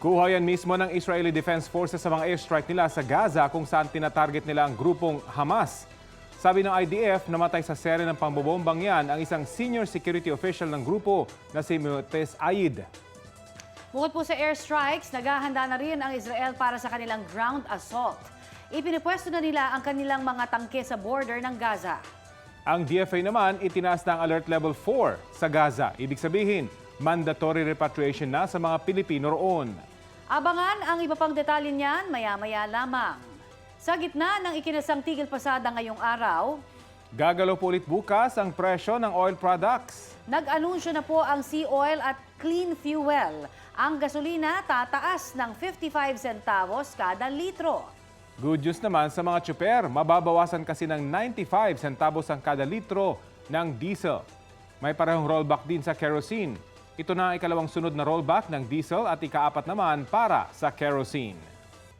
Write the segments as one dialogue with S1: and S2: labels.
S1: Kuha yan mismo ng Israeli Defense Forces sa mga airstrike nila sa Gaza kung saan tinatarget nila ang grupong Hamas. Sabi ng IDF, namatay sa sere ng pambobombang yan ang isang senior security official ng grupo na si Motes Aid.
S2: Bukod po sa airstrikes, naghahanda na rin ang Israel para sa kanilang ground assault. Ipinipwesto na nila ang kanilang mga tangke sa border ng Gaza.
S1: Ang DFA naman itinaas na ang alert level 4 sa Gaza. Ibig sabihin, mandatory repatriation na sa mga Pilipino roon.
S2: Abangan ang iba pang detalye niyan maya-maya lamang. Sa gitna ng ikinasang tigil pasada ngayong araw,
S1: Gagalaw po ulit bukas ang presyo ng oil products.
S2: nag-anunsyo na po ang Sea Oil at Clean Fuel. Ang gasolina tataas ng 55 centavos kada litro.
S1: Good news naman sa mga tsuper, mababawasan kasi ng 95 centavos ang kada litro ng diesel. May parehong rollback din sa kerosene. Ito na ang ikalawang sunod na rollback ng diesel at ikaapat naman para sa kerosene.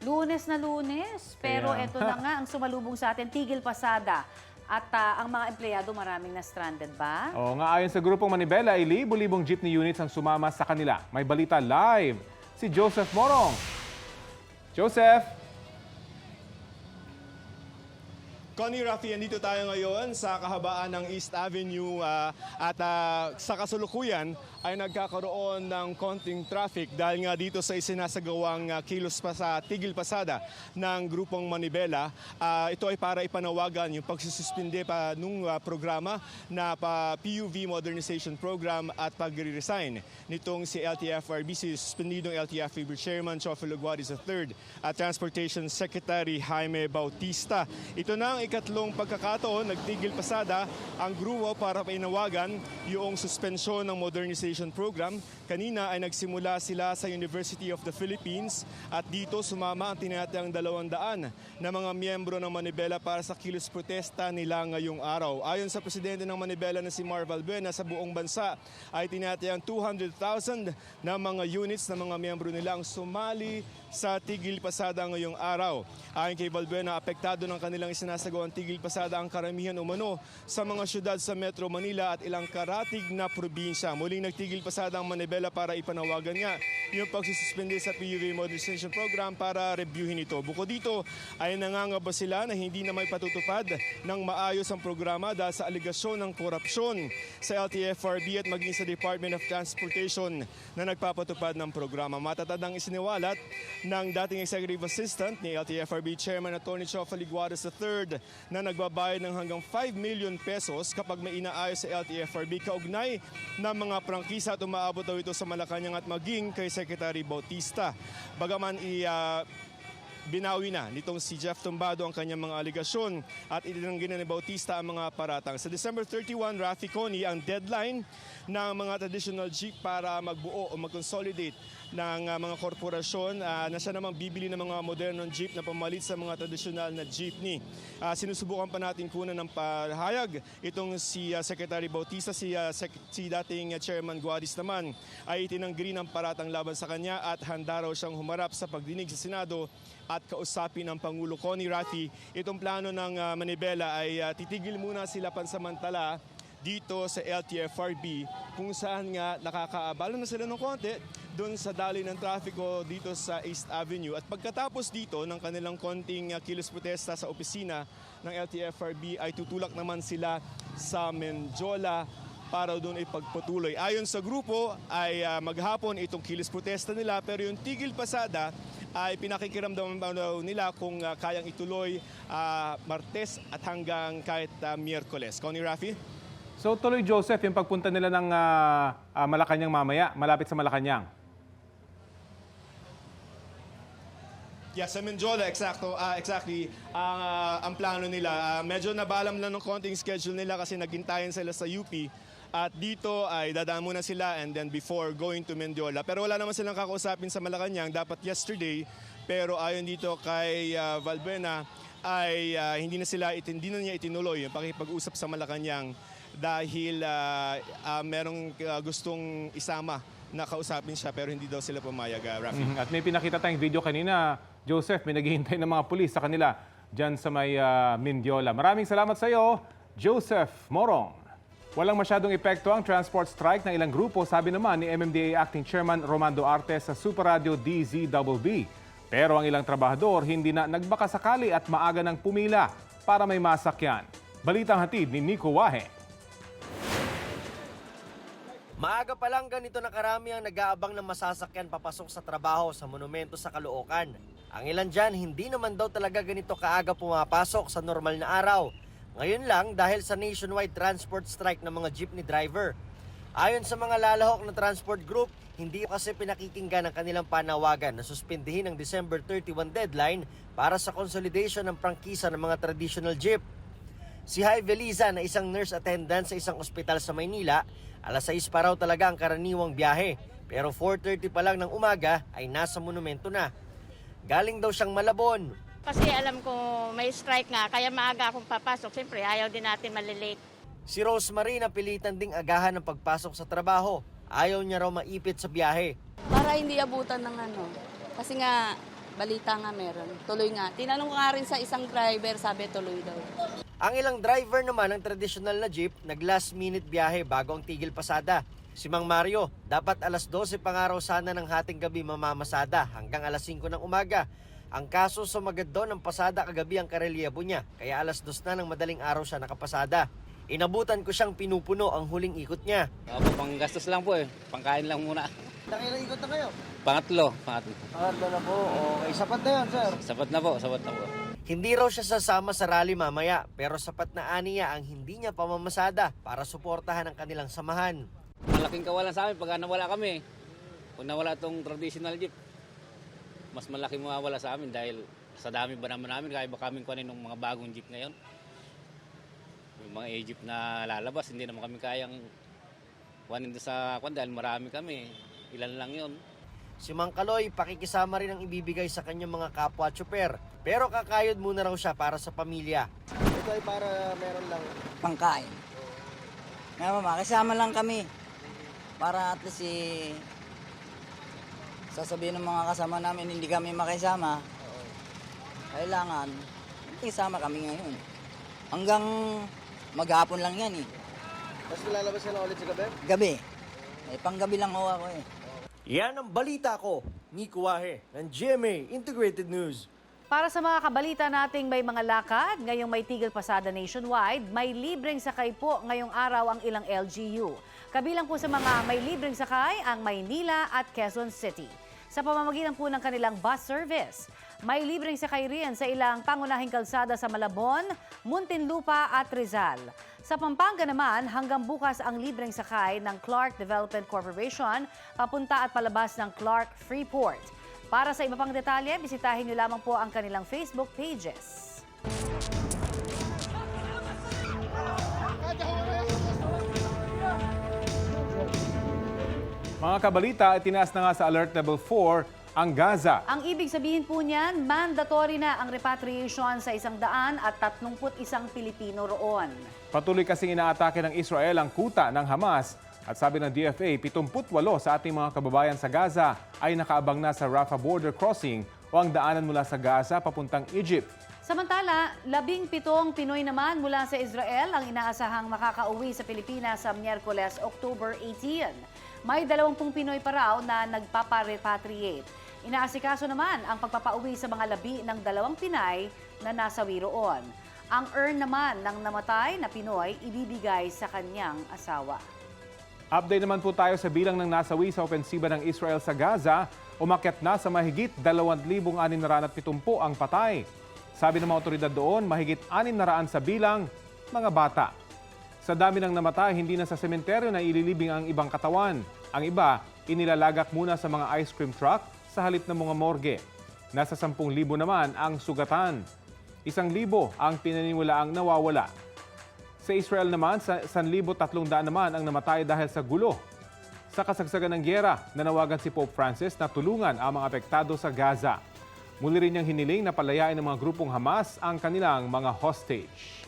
S2: Lunes na lunes, pero
S1: Kaya-
S2: ito na nga ang sumalubong sa atin, tigil pasada. At ah, ang mga empleyado maraming na stranded ba?
S1: O nga ayon sa grupong Manibela, ay libo-libong jeepney units ang sumama sa kanila. May balita live si Joseph Morong. Joseph!
S3: Connie Rafi, andito tayo ngayon sa kahabaan ng East Avenue ah, at ah, sa kasulukuyan ay nagkakaroon ng konting traffic dahil nga dito sa isinasagawang ah, kilos pa sa tigil pasada ng grupong Manibela. Ah, ito ay para ipanawagan yung pagsususpinde pa nung ah, programa na pa PUV Modernization Program at pagre-resign nitong si LTFRB, si suspendidong LTFRB Chairman Chofilo Guadis III at Transportation Secretary Jaime Bautista. Ito na ang ikatlong pagkakataon, nagtigil pasada ang grupo para painawagan yung suspensyon ng modernization program. Kanina ay nagsimula sila sa University of the Philippines at dito sumama ang tinatayang dalawang daan na mga miyembro ng Manibela para sa kilos protesta nila ngayong araw. Ayon sa presidente ng Manibela na si Mar Valbuena sa buong bansa ay tinatayang 200,000 na mga units na mga miyembro nila ang sumali sa tigil pasada ngayong araw. Ayon kay Valbuena, apektado ng kanilang isinasagawang tigil pasada ang karamihan umano sa mga syudad sa Metro Manila at ilang karatig na probinsya. Muling nagtigil pasada ang Manibela para ipanawagan nga yung pagsususpende sa PUV Modernization Program para reviewin ito. Bukod dito ay nangangaba sila na hindi na may patutupad ng maayos ang programa dahil sa aligasyon ng korupsyon sa LTFRB at maging sa Department of Transportation na nagpapatupad ng programa. Matatad ang isiniwalat ng dating Executive Assistant ni LTFRB Chairman Attorney Chofa Liguares III na nagbabayad ng hanggang 5 million pesos kapag may inaayos sa LTFRB kaugnay ng mga prangkisa at umaabot daw ito sa Malacanang at maging kay Secretary Bautista. Bagaman i ah, binawi na nitong si Jeff Tumbado ang kanyang mga aligasyon at itinanggi na ni Bautista ang mga paratang. Sa December 31, Rafi Coney ang deadline ng mga traditional jeep para magbuo o mag-consolidate ng ah, mga korporasyon ah, na siya namang bibili ng mga modernong jeep na pamalit sa mga traditional na jeepney. Ah, sinusubukan pa natin kunan ng pahayag itong si ah, Secretary Bautista, si, ah, Sec- si dating ah, Chairman Guadis naman ay itinanggi rin ang paratang laban sa kanya at handa raw siyang humarap sa pagdinig sa Senado at kausapin ng Pangulo Connie Rafi. Itong plano ng ah, Manibela ay ah, titigil muna sila pansamantala dito sa LTFRB kung saan nga nakakaabala na sila ng konti doon sa dali ng trafiko dito sa East Avenue. At pagkatapos dito ng kanilang konting ah, kilos protesta sa opisina ng LTFRB ay tutulak naman sila sa Menjola para doon ay pagpatuloy. Ayon sa grupo ay ah, maghapon itong kilis protesta nila pero yung tigil pasada ay pinakikiramdaman nila kung ah, kayang ituloy ah, Martes at hanggang kahit ah, Miyerkules. Connie Rafi?
S1: So tuloy Joseph, yung pagpunta nila ng ah, ah, Malacanang mamaya, malapit sa Malacanang.
S3: Yes, sa Menjola, exacto, ah, exactly. Ang, ah, ang plano nila, ah, medyo nabalam lang ng konting schedule nila kasi naghintayan sila sa UP. At dito ay dadaan muna sila and then before going to Mendiola. Pero wala naman silang kakausapin sa Malacanang, dapat yesterday. Pero ayon dito kay ah, Valbuena, ay ah, hindi na sila it- hindi na niya itinuloy yung pakipag-usap sa Malacanang dahil ah, ah, merong ah, gustong isama na kausapin siya pero hindi daw sila pumayag, ah, Rafi.
S1: Mhm. At may pinakita tayong video kanina, Joseph, may naghihintay ng mga pulis sa kanila dyan sa may ah, Mindiola. Maraming salamat sa iyo, Joseph Morong. Walang masyadong epekto ang transport strike ng ilang grupo, sabi naman ni MMDA Acting Chairman Romando Artes sa Super Radio DZBB. Pero ang ilang trabahador hindi na nagbakasakali at maaga ng pumila para may masakyan. Balitang hatid ni Nico Wahe.
S4: Maaga pa lang ganito na karami ang nag-aabang ng masasakyan papasok sa trabaho sa monumento sa Caloocan. Ang ilan dyan, hindi naman daw talaga ganito kaaga pumapasok sa normal na araw. Ngayon lang dahil sa nationwide transport strike ng mga jeepney driver. Ayon sa mga lalahok na transport group, hindi kasi pinakikinggan ang kanilang panawagan na suspindihin ang December 31 deadline para sa consolidation ng prangkisa ng mga traditional jeep. Si Hai Veliza na isang nurse attendant sa isang ospital sa Maynila, alas 6 pa raw talaga ang karaniwang biyahe. Pero 4.30 pa lang ng umaga ay nasa monumento na. Galing daw siyang Malabon.
S5: Kasi alam ko may strike nga, kaya maaga akong papasok. Siyempre, ayaw din natin malilate.
S4: Si Rosemary napilitan ding agahan ng pagpasok sa trabaho. Ayaw niya raw maipit sa biyahe.
S6: Para hindi abutan ng ano. Kasi nga, balita nga meron. Tuloy nga. Tinanong ko nga rin sa isang driver, sabi tuloy daw.
S4: Ang ilang driver naman ng traditional na jeep, nag last minute biyahe bago ang tigil pasada. Si Mang Mario, dapat alas 12 pangaraw sana ng hating gabi mamamasada hanggang alas 5 ng umaga. Ang kaso sumagad doon ng pasada kagabi ang karelyebo niya, kaya alas 2 na ng madaling araw siya nakapasada. Inabutan ko siyang pinupuno ang huling ikot niya.
S7: Opo, pang gastos lang po eh. Pangkain lang muna.
S4: Nakilang ikot na kayo?
S7: Pangatlo, pangatlo.
S4: Pangatlo na po. Okay, sapat na yun, sir.
S7: Sapat na po, sapat na po.
S4: Hindi raw siya sasama sa rally mamaya, pero sapat na aniya ang hindi niya pamamasada para suportahan ang kanilang samahan.
S7: Malaking kawalan sa amin pag nawala kami. Pag nawala tong traditional jeep, mas malaki mawawala sa amin dahil sa dami ba naman namin, kaya ba kaming kunin ng mga bagong jeep ngayon? Yung mga A-jeep na lalabas, hindi naman kami kayang kunin doon sa kwan dahil marami kami. Ilan lang yon.
S4: Si Mang Kaloy, pakikisama rin ang ibibigay sa kanyang mga kapwa tsuper. Pero kakayod muna raw siya para sa pamilya. Ito ay para meron lang.
S8: pangkain. Nga mama, kasama lang kami. Para at least eh, sasabihin ng mga kasama namin hindi kami makisama. Kailangan, isama kami ngayon. Hanggang maghapon lang yan eh.
S4: Mas lalabas ka na ulit sa gabi?
S8: Gabi. Eh, panggabi lang ho ako eh.
S4: Yan ang balita ko. Nico Wahe ng GMA Integrated News.
S2: Para sa mga kabalita nating may mga lakad, ngayong may tigil pasada nationwide, may libreng sakay po ngayong araw ang ilang LGU. Kabilang po sa mga may libreng sakay ang Maynila at Quezon City. Sa pamamagitan po ng kanilang bus service, may libreng sakay rin sa ilang pangunahing kalsada sa Malabon, Muntinlupa at Rizal. Sa Pampanga naman, hanggang bukas ang libreng sakay ng Clark Development Corporation papunta at palabas ng Clark Freeport. Para sa iba pang detalye, bisitahin niyo lamang po ang kanilang Facebook pages.
S1: Mga kabalita, itinaas na nga sa Alert Level 4 ang Gaza.
S2: Ang ibig sabihin po niyan, mandatory na ang repatriation sa isang daan at 31 Pilipino roon.
S1: Patuloy kasing inaatake ng Israel ang kuta ng Hamas at sabi ng DFA, 78 sa ating mga kababayan sa Gaza ay nakaabang na sa Rafah border crossing o ang daanan mula sa Gaza papuntang Egypt.
S2: Samantala, labing pitong Pinoy naman mula sa Israel ang inaasahang makakauwi sa Pilipinas sa Miyerkules, October 18. May dalawampung Pinoy pa raw na nagpaparepatriate. Inaasikaso naman ang pagpapauwi sa mga labi ng dalawang Pinay na nasawi roon. Ang earn naman ng namatay na Pinoy ibibigay sa kanyang asawa.
S1: Update naman po tayo sa bilang ng nasawi sa opensiba ng Israel sa Gaza. Umakyat na sa mahigit 2,670 ang patay. Sabi ng mga otoridad doon, mahigit 600 sa bilang mga bata. Sa dami ng namatay, hindi na sa sementeryo na ililibing ang ibang katawan. Ang iba, inilalagak muna sa mga ice cream truck sa halip ng mga morgue. Nasa 10,000 naman ang sugatan. Isang libo ang pinaniniwalaang nawawala. Sa Israel naman, sa 1,300 naman ang namatay dahil sa gulo. Sa kasagsagan ng gyera, nanawagan si Pope Francis na tulungan ang mga apektado sa Gaza. Muli rin niyang hiniling na palayain ng mga grupong Hamas ang kanilang mga hostage.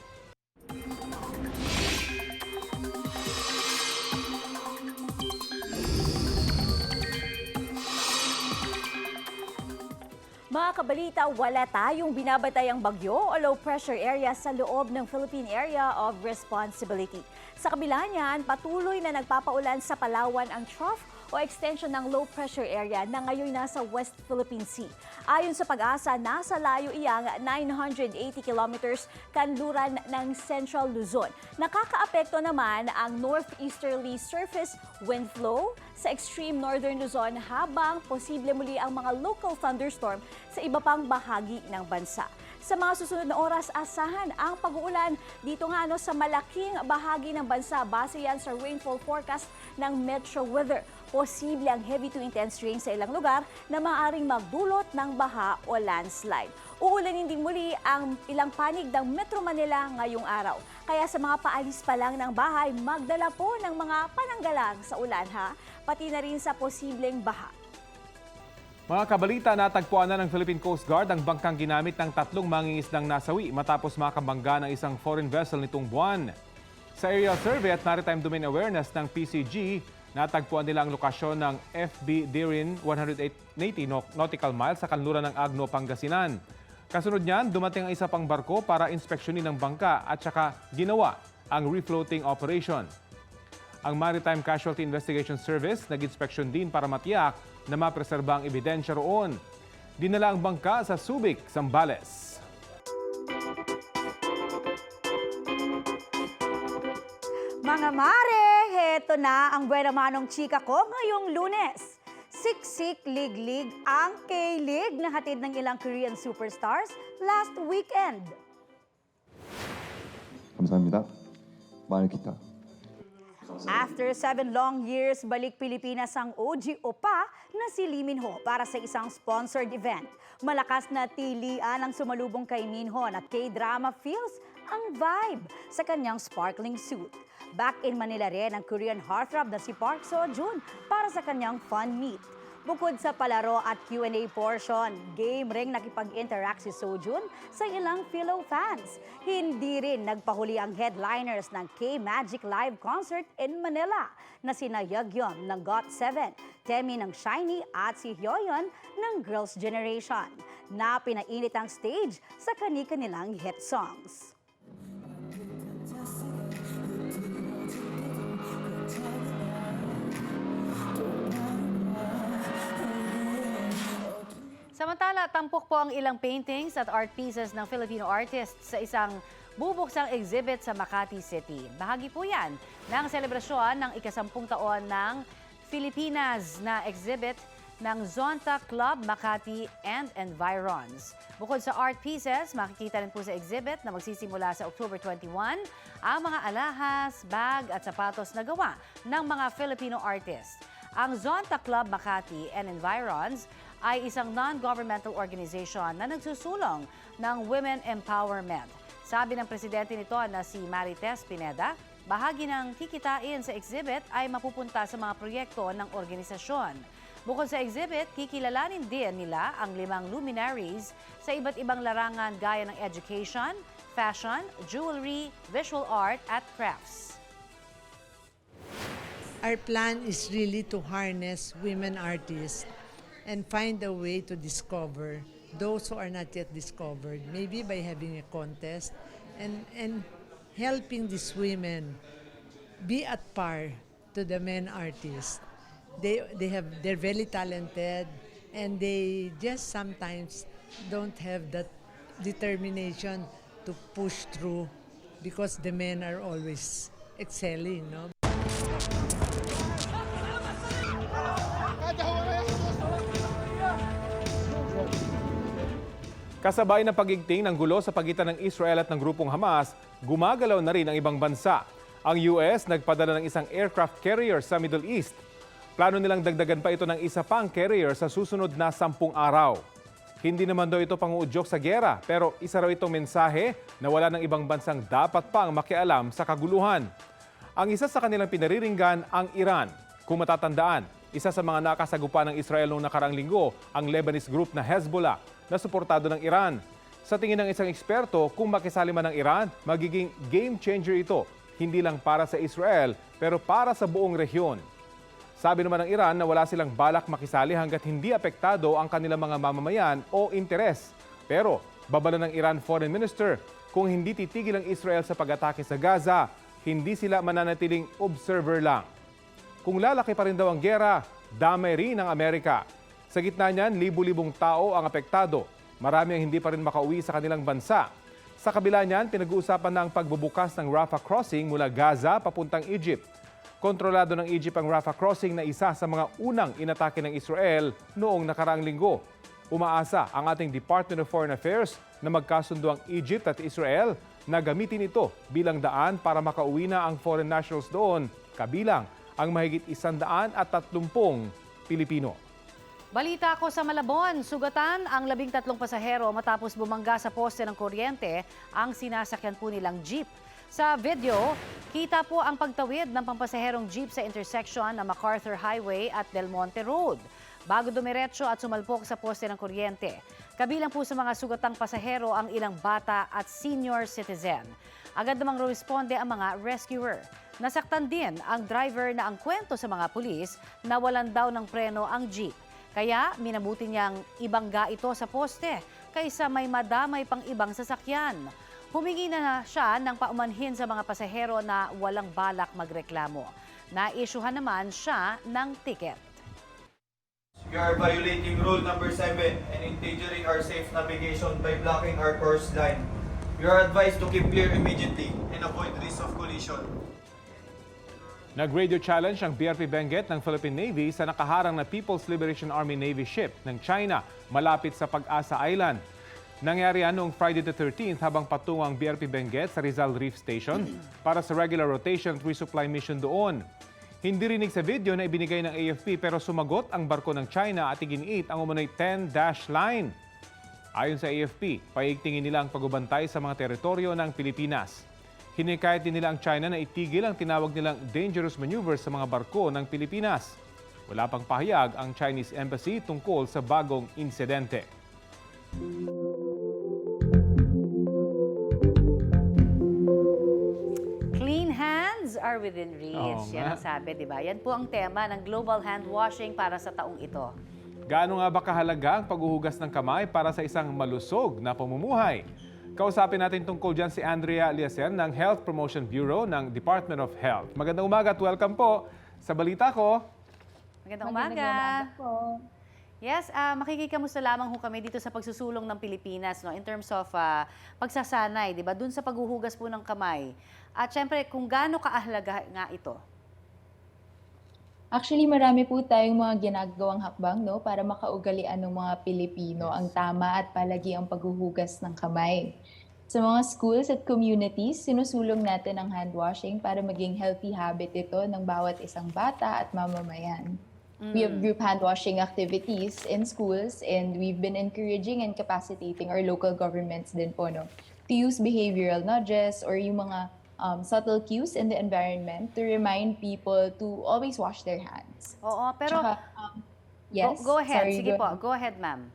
S9: Mga kabalita, wala tayong binabatayang bagyo o low pressure area sa loob ng Philippine Area of Responsibility. Sa kabila niyan, patuloy na nagpapaulan sa Palawan ang trough o extension ng low pressure area na ngayon nasa West Philippine Sea. Ayon sa pag-asa, nasa layo iyang 980 kilometers kanluran ng Central Luzon. Nakakaapekto naman ang northeasterly surface wind flow sa extreme northern Luzon habang posible muli ang mga local thunderstorm sa iba pang bahagi ng bansa. Sa mga susunod na oras, asahan ang pag-uulan dito nga no, sa malaking bahagi ng bansa. Base yan sa rainfall forecast ng Metro Weather. Posible ang heavy to intense rain sa ilang lugar na maaaring magdulot ng baha o landslide. Uulanin din muli ang ilang panig ng Metro Manila ngayong araw. Kaya sa mga paalis pa lang ng bahay, magdala po ng mga pananggalang sa ulan ha, pati na rin sa posibleng baha.
S1: Mga kabalita, natagpuan na ng Philippine Coast Guard ang bangkang ginamit ng tatlong mangingisdang nasawi matapos makabangga ng isang foreign vessel nitong buwan. Sa aerial survey at maritime domain awareness ng PCG, natagpuan nila ang lokasyon ng FB Dirin 180 nautical miles sa kanluran ng Agno, Pangasinan. Kasunod niyan, dumating ang isa pang barko para inspeksyonin ang bangka at saka ginawa ang refloating operation. Ang Maritime Casualty Investigation Service nag-inspeksyon din para matiyak na mapreserba ang ebidensya roon. Dinala ang bangka sa Subic, Zambales.
S9: Mga mare, heto na ang buena manong chika ko ngayong lunes. Siksik Lig-Lig ang K-League na hatid ng ilang Korean superstars last weekend.
S10: 감사합니다. 많은 기타.
S9: After seven long years, balik Pilipinas ang OG Opa na si Lee Minho para sa isang sponsored event. Malakas na tilian ang sumalubong kay Minho na K-drama feels ang vibe sa kanyang sparkling suit. Back in Manila rin ang Korean heartthrob na si Park Seo-joon para sa kanyang fun meet. Bukod sa palaro at Q&A portion, game ring nakipag-interact si Sojun sa ilang fellow fans. Hindi rin nagpahuli ang headliners ng K-Magic Live Concert in Manila na sina Yugyeon ng GOT7, Temi ng Shiny at si Hyoyeon ng Girls' Generation na pinainit ang stage sa kani-kanilang hit songs.
S2: Samantala, tampok po ang ilang paintings at art pieces ng Filipino artists sa isang bubuksang exhibit sa Makati City. Bahagi po yan ng selebrasyon ng ikasampung taon ng Filipinas na exhibit ng Zonta Club Makati and Environs. Bukod sa art pieces, makikita rin po sa exhibit na magsisimula sa October 21 ang mga alahas, bag at sapatos na gawa ng mga Filipino artists. Ang Zonta Club Makati and Environs ay isang non-governmental organization na nagsusulong ng women empowerment. Sabi ng presidente nito na si Marites Pineda, bahagi ng kikitain sa exhibit ay mapupunta sa mga proyekto ng organisasyon. Bukod sa exhibit, kikilalanin din nila ang limang luminaries sa iba't ibang larangan gaya ng education, fashion, jewelry, visual art at crafts.
S11: Our plan is really to harness women artists and find a way to discover those who are not yet discovered, maybe by having a contest and, and helping these women be at par to the men artists. They, they have, they're very talented and they just sometimes don't have that determination to push through because the men are always excelling, no?
S1: Kasabay ng pagigting ng gulo sa pagitan ng Israel at ng grupong Hamas, gumagalaw na rin ang ibang bansa. Ang US nagpadala ng isang aircraft carrier sa Middle East. Plano nilang dagdagan pa ito ng isa pang carrier sa susunod na sampung araw. Hindi naman daw ito panguudyok sa gera, pero isa raw itong mensahe na wala ng ibang bansang dapat pang makialam sa kaguluhan. Ang isa sa kanilang pinariringgan ang Iran. Kung matatandaan, isa sa mga nakasagupa ng Israel noong nakarang linggo ang Lebanese group na Hezbollah na suportado ng Iran. Sa tingin ng isang eksperto, kung makisali man ng Iran, magiging game changer ito, hindi lang para sa Israel, pero para sa buong rehiyon. Sabi naman ng Iran na wala silang balak makisali hanggat hindi apektado ang kanilang mga mamamayan o interes. Pero babala ng Iran Foreign Minister, kung hindi titigil ang Israel sa pag-atake sa Gaza, hindi sila mananatiling observer lang. Kung lalaki pa rin daw ang gera, damay rin ang Amerika. Sa gitna niyan, libu-libong tao ang apektado. Marami ang hindi pa rin makauwi sa kanilang bansa. Sa kabila niyan, pinag-uusapan na ang pagbubukas ng Rafah Crossing mula Gaza papuntang Egypt. Kontrolado ng Egypt ang Rafah Crossing na isa sa mga unang inatake ng Israel noong nakaraang linggo. Umaasa ang ating Department of Foreign Affairs na magkasundo ang Egypt at Israel na gamitin ito bilang daan para makauwi na ang foreign nationals doon, kabilang ang mahigit isandaan at tatlumpong Pilipino.
S2: Balita ko sa Malabon, sugatan ang labing tatlong pasahero matapos bumangga sa poste ng kuryente ang sinasakyan po nilang jeep. Sa video, kita po ang pagtawid ng pampasaherong jeep sa intersection ng MacArthur Highway at Del Monte Road. Bago dumiretso at sumalpok sa poste ng kuryente. Kabilang po sa mga sugatang pasahero ang ilang bata at senior citizen. Agad namang responde ang mga rescuer. Nasaktan din ang driver na ang kwento sa mga pulis na walan daw ng preno ang jeep. Kaya minabuti niyang ibangga ito sa poste kaysa may madamay pang ibang sasakyan. Humingi na siya ng paumanhin sa mga pasahero na walang balak magreklamo. Naisyuhan naman siya ng ticket.
S12: You are violating rule number 7 and endangering our safe navigation by blocking our course line. You are advised to keep clear immediately and avoid risk of collision.
S1: Nag-radio challenge ang BRP Benguet ng Philippine Navy sa nakaharang na People's Liberation Army Navy ship ng China malapit sa Pag-asa Island. Nangyari yan noong Friday the 13th habang patungo ang BRP Benguet sa Rizal Reef Station para sa regular rotation at resupply mission doon. Hindi rinig sa video na ibinigay ng AFP pero sumagot ang barko ng China at iginiit ang umunay 10-dash line. Ayon sa AFP, paigtingin nila ang pagbabantay sa mga teritoryo ng Pilipinas. Hinikayat din nila ang China na itigil ang tinawag nilang dangerous maneuvers sa mga barko ng Pilipinas. Wala pang pahayag ang Chinese Embassy tungkol sa bagong insidente.
S2: Clean hands are within reach.
S1: Oo
S2: Yan ang sabi, di ba? Yan po ang tema ng Global Hand Washing para sa taong ito.
S1: Gaano nga ba kahalaga ang paghuhugas ng kamay para sa isang malusog na pamumuhay? Kausapin natin tungkol dyan si Andrea Liasen ng Health Promotion Bureau ng Department of Health. Magandang umaga at welcome po sa balita ko.
S2: Magandang umaga. Yes, uh, makikikamusta lamang ho kami dito sa pagsusulong ng Pilipinas no in terms of ah, pagsasanay, 'di ba? Doon sa paghuhugas po ng kamay. At syempre, kung gaano kaahalaga nga ito.
S13: Actually, marami po tayong mga ginagawang hakbang no, para makaugalian ng mga Pilipino ang tama at palagi ang paghuhugas ng kamay. Sa mga schools at communities, sinusulong natin ang hand washing para maging healthy habit ito ng bawat isang bata at mamamayan. We have group hand washing activities in schools and we've been encouraging and capacitating our local governments din po no, to use behavioral nudges or yung mga um, subtle cues in the environment to remind people to always wash their hands.
S2: Oo, pero
S13: Tsaka, um, yes.
S2: go, go ahead.
S13: sorry,
S2: Sige
S13: go
S2: po, go ahead, ma'am.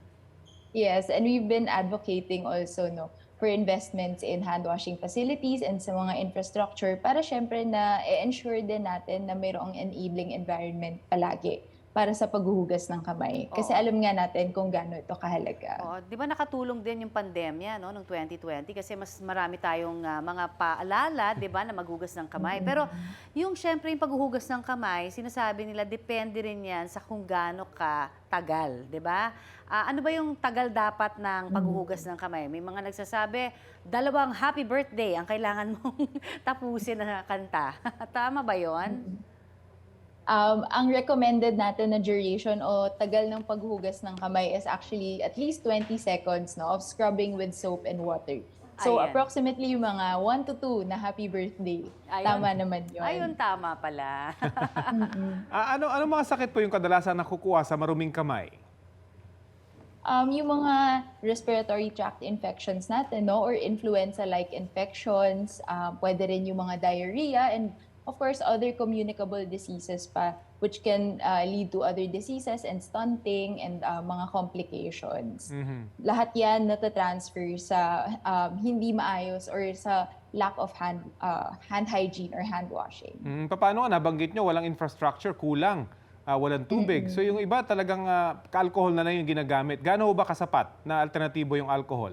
S13: Yes, and we've been advocating also no for investments in hand washing facilities and sa mga infrastructure para syempre na i-ensure din natin na mayroong enabling environment palagi para sa paghuhugas ng kamay. Kasi
S2: Oo.
S13: alam nga natin kung gaano ito kahalaga.
S2: Oo, 'di ba nakatulong din yung pandemya no noong 2020 kasi mas marami tayong ah, mga paalala, 'di ba, na maghugas ng kamay. Pero yung syempre yung paghuhugas ng kamay, sinasabi nila depende rin 'yan sa kung gaano ka tagal, 'di ba? Ah, ano ba yung tagal dapat ng paghuhugas ng kamay? May mga nagsasabi, dalawang happy birthday ang kailangan mong tapusin na kanta. Tama ba 'yon?
S13: Um, ang recommended natin na duration o tagal ng paghugas ng kamay is actually at least 20 seconds no, of scrubbing with soap and water. So
S2: Ayan.
S13: approximately yung mga 1 to 2 na happy birthday.
S2: Ayun.
S13: Tama naman yun.
S2: Ayun tama pala.
S1: Ah, ano ano mga sakit po yung kadalasan nakukuha sa maruming kamay?
S13: Um, yung mga respiratory tract infections natin, no? Or influenza-like infections, um, pwede rin yung mga diarrhea, and of course, other communicable diseases pa, which can uh, lead to other diseases and stunting and uh, mga complications. Lahat yan natatransfer sa um, hindi maayos or sa lack of hand uh, hand hygiene or hand washing.
S1: Hmm, paano nga nabanggit nyo walang infrastructure, kulang ah, walang tubig. So yung iba talagang ah, alcohol na lang yung ginagamit. Gaano ho ba kasapat na alternatibo yung alcohol?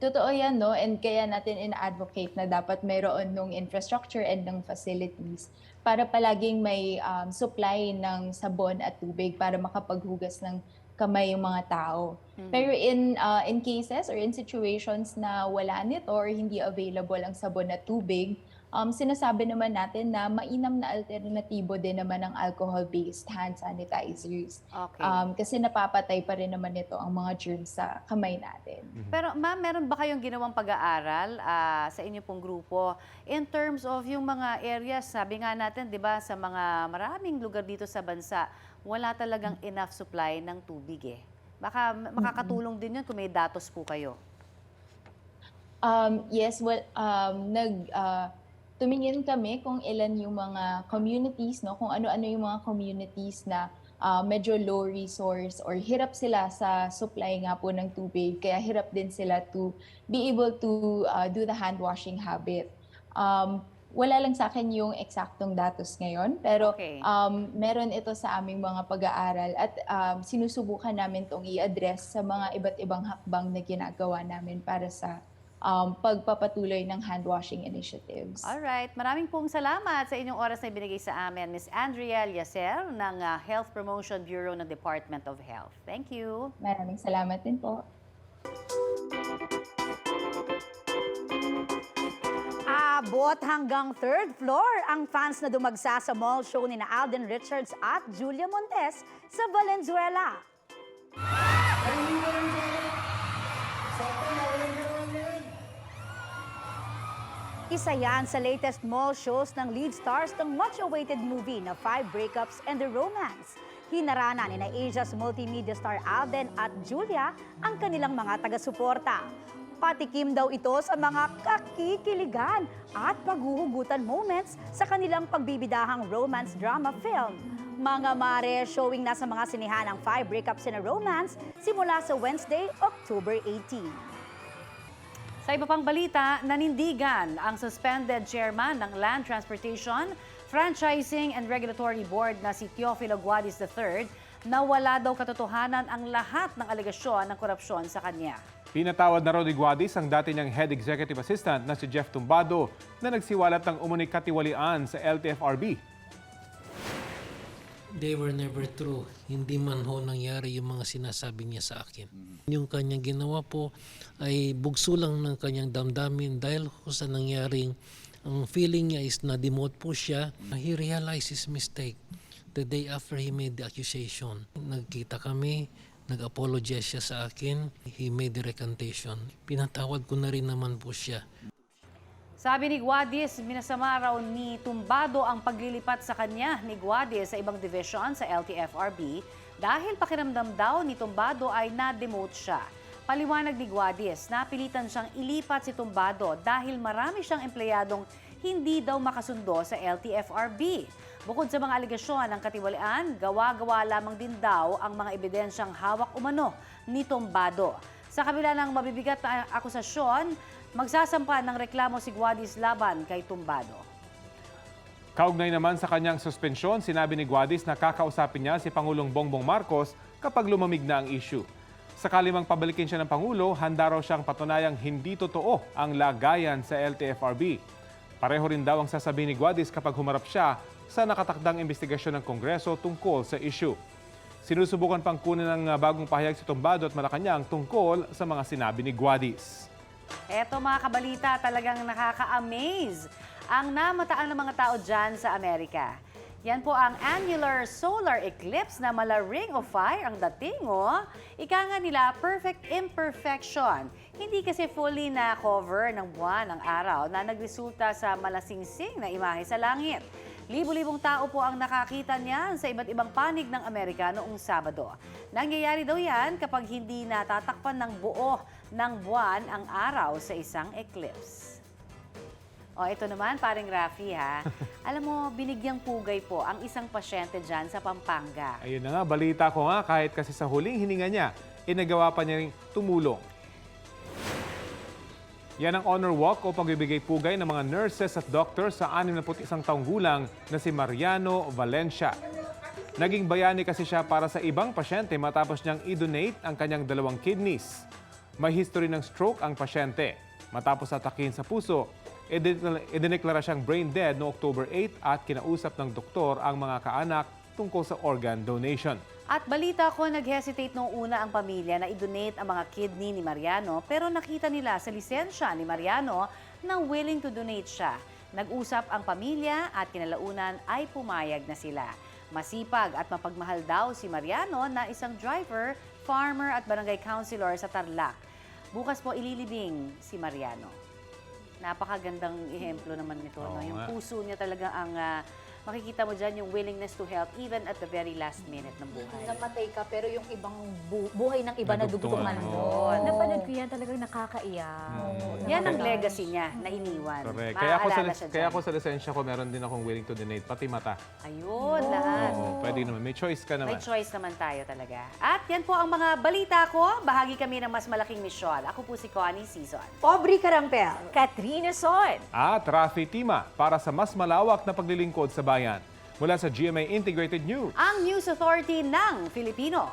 S13: Totoo yan, no? And kaya natin ina-advocate na dapat mayroon ng infrastructure and ng facilities para palaging may um, supply ng sabon at tubig para makapaghugas ng kamay yung mga tao. Pero in uh, in cases or in situations na wala nito or hindi available ang sabon at tubig, um, sinasabi naman natin na mainam na alternatibo din naman ang alcohol-based hand sanitizers.
S2: Okay.
S13: Um, kasi napapatay pa rin naman nito ang mga germs sa kamay natin.
S2: Pero ma'am, meron ba kayong ginawang pag-aaral ah, sa inyo pong grupo in terms of yung mga areas, sabi nga natin, di ba, sa mga maraming lugar dito sa bansa, wala talagang enough supply ng tubig eh. Baka makakatulong din yun kung may datos po kayo.
S13: Um, yes, well, um, nag, uh, tumingin kami kung ilan yung mga communities, no? kung ano-ano yung mga communities na uh, medyo low resource or hirap sila sa supply nga po ng tubig. Kaya hirap din sila to be able to uh, do the hand washing habit. Um, wala lang sa akin yung eksaktong datos ngayon, pero
S2: Okay.
S13: um, meron ito sa aming mga pag-aaral at um, sinusubukan namin itong i-address sa mga iba't ibang hakbang na ginagawa namin para sa um, pagpapatuloy ng hand washing initiatives.
S2: Alright, maraming pong salamat sa inyong oras na ibinigay sa amin, Miss Andrea Yacer ng ah, Health Promotion Bureau ng Department of Health. Thank you.
S13: Maraming salamat din po.
S14: Abot hanggang third floor ang fans na dumagsa sa mall show ni na Alden Richards at Julia Montes sa Valenzuela. Isa yan sa latest mall shows ng lead stars ng much-awaited movie na Five Breakups and the Romance. Hinarana ni na Asia's multimedia star Alden at Julia ang kanilang mga taga-suporta. Patikim daw ito sa mga kakikiligan at paghuhugutan moments sa kanilang pagbibidahang romance drama film. Mga mare, showing na sa mga sinihan ang Five Breakups and a Romance simula sa Wednesday, October 18.
S2: Sa iba pang balita, nanindigan ang suspended chairman ng Land Transportation, Franchising and Regulatory Board na si Teofilo Guadis III na wala daw katotohanan ang lahat ng alegasyon ng korupsyon sa kanya.
S1: Pinatawad na ni Guadis ang dati niyang head executive assistant na si Jeff Tumbado na nagsiwalat ng umuning katiwalian sa LTFRB.
S15: They were never true. Hindi man ho nangyari yung mga sinasabi niya sa akin. Yung kanyang ginawa po ay bugso lang ng kanyang damdamin dahil ho sa nangyaring ang feeling niya is na-demote po siya. He realized his mistake the day after he made the accusation. Nagkita kami, nag-apologize siya sa akin. He made the recantation. Pinatawad ko na rin naman po siya.
S2: Sabi ni Guadis, minasama raw ni Tumbado ang paglilipat sa kanya ni Guadis sa ibang division sa LTFRB dahil pakiramdam daw ni Tumbado ay na-demote siya. Paliwanag ni Guadis, napilitan siyang ilipat si Tumbado dahil marami siyang empleyadong hindi daw makasundo sa LTFRB. Bukod sa mga aligasyon ng katiwalian, gawa-gawa lamang din daw ang mga ebidensyang hawak umano ni Tumbado. Sa kabila ng mabibigat na akusasyon, magsasampa ng reklamo si Guadis laban kay Tumbado.
S1: Kaugnay naman sa kanyang suspensyon, sinabi ni Guadis na kakausapin niya si Pangulong Bongbong Marcos kapag lumamig na ang issue. Sakali mang pabalikin siya ng Pangulo, handa raw siyang patunayang hindi totoo ang lagayan sa LTFRB. Pareho rin daw ang sasabihin ni Guadis kapag humarap siya sa nakatakdang investigasyon ng Kongreso tungkol sa issue. Sinusubukan pang kunin ng bagong pahayag si Tumbado at Malacanang tungkol sa mga sinabi ni Guadis.
S2: Eto mga kabalita, talagang nakaka-amaze ang namataan ng mga tao dyan sa Amerika. Yan po ang annular solar eclipse na mala ring of fire ang dating, oh. Ika nga nila, perfect imperfection. Hindi kasi fully na cover ng buwan ng araw na nagresulta sa malasingsing na imahe sa langit. Libo-libong tao po ang nakakita niyan sa iba't ibang panig ng Amerika noong Sabado. Nangyayari daw yan kapag hindi natatakpan ng buo ng buwan ang araw sa isang eclipse. O, ito naman, paring Rafi ha. Alam mo, binigyang pugay po ang isang pasyente dyan sa Pampanga.
S1: Ayun na nga, balita ko nga kahit kasi sa huling hininga niya, inagawa pa niya rin tumulong. Yan ang honor walk o pagbibigay pugay ng mga nurses at doctors sa 61 taong gulang na si Mariano Valencia. Naging bayani kasi siya para sa ibang pasyente matapos niyang i-donate ang kanyang dalawang kidneys. May history ng stroke ang pasyente. Matapos atakin sa puso, idin- idineklara siyang brain dead noong October 8 at kinausap ng doktor ang mga kaanak tungkol sa organ donation.
S2: At balita ko, nag-hesitate noong una ang pamilya na i-donate ang mga kidney ni Mariano pero nakita nila sa lisensya ni Mariano na willing to donate siya. Nag-usap ang pamilya at kinalaunan ay pumayag na sila. Masipag at mapagmahal daw si Mariano na isang driver, farmer at barangay councilor sa Tarlac. Bukas po ililibing si Mariano. Napakagandang ehemplo naman nito.
S1: Oo
S2: no? Yung
S1: nga.
S2: puso niya talaga ang ah, makikita mo dyan, yung willingness to help even at the very last minute ng buhay.
S14: Namatay ka, pero yung ibang bu- buhay ng iba na
S1: Nadugtungan.
S14: dugtungan
S1: Oo.
S14: doon.
S9: Napanood ko yan talagang nakakaiyak.
S2: Yan ang legacy niya na iniwan.
S1: Correct. Kaya ako, sa,
S2: Maaalala siya
S1: kaya
S2: dyan.
S1: ako sa lisensya ko, meron din akong willing to donate, pati mata.
S2: Ayun, lahat.
S1: Oo, pwede naman. May choice ka
S2: May
S1: naman.
S2: choice naman tayo talaga. At yan po ang mga balita ko. Bahagi kami ng mas malaking misyon. Ako po si Connie Season.
S14: Aubrey Carampel.
S9: Katrina Son.
S1: At Rafi Tima para sa mas malawak na paglilingkod sa bayan. Mula sa GMA Integrated News.
S2: Ang News Authority ng Filipino.